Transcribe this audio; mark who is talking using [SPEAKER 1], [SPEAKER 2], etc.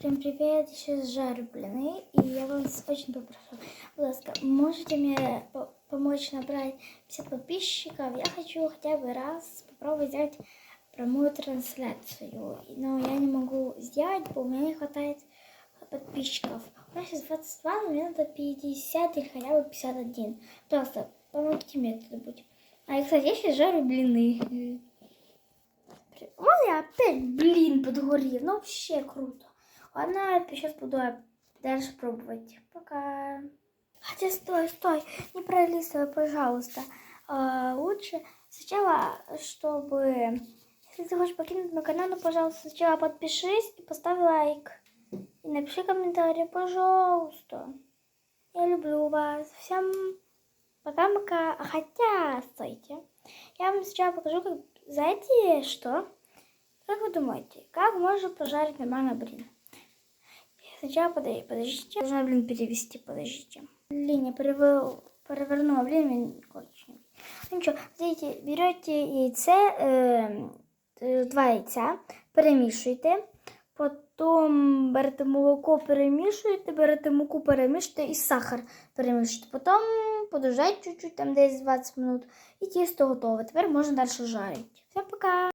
[SPEAKER 1] Всем привет, сейчас жарю блины, и я вас очень попрошу, пожалуйста, можете мне по- помочь набрать 50 подписчиков? Я хочу хотя бы раз попробовать сделать прямую трансляцию, но я не могу сделать, бо у меня не хватает подписчиков. У меня сейчас 22, но мне надо 50 или хотя бы 51. Пожалуйста, помогите мне быть. А, кстати, я сейчас жарю блины. Вот я опять блин подгорел. Ну, вообще круто. Ладно, сейчас буду дальше пробовать. Пока. Хотя, стой, стой, не пролистывай, пожалуйста. А, лучше сначала, чтобы... Если ты хочешь покинуть мой канал, ну, пожалуйста, сначала подпишись и поставь лайк. И напиши комментарий, пожалуйста. Я люблю вас. Всем пока-пока. А Хотя, стойте. Я вам сначала покажу, как... Знаете что? Как вы думаете, как можно пожарить нормально блин? Сначала подождите, подождите. Должна блин перевести, подождите. Блин, я перевел, перевернула, блин, очень. Ну нічого, смотрите, берете яйце, е, два яйця, перемішуєте, потім берете молоко, перемішуєте, берете муку, перемішуєте і сахар перемішуєте. Потім подождайте чуть-чуть, там десь 20 минут, і тісто готове. Тепер можна далі жарити. Всім пока!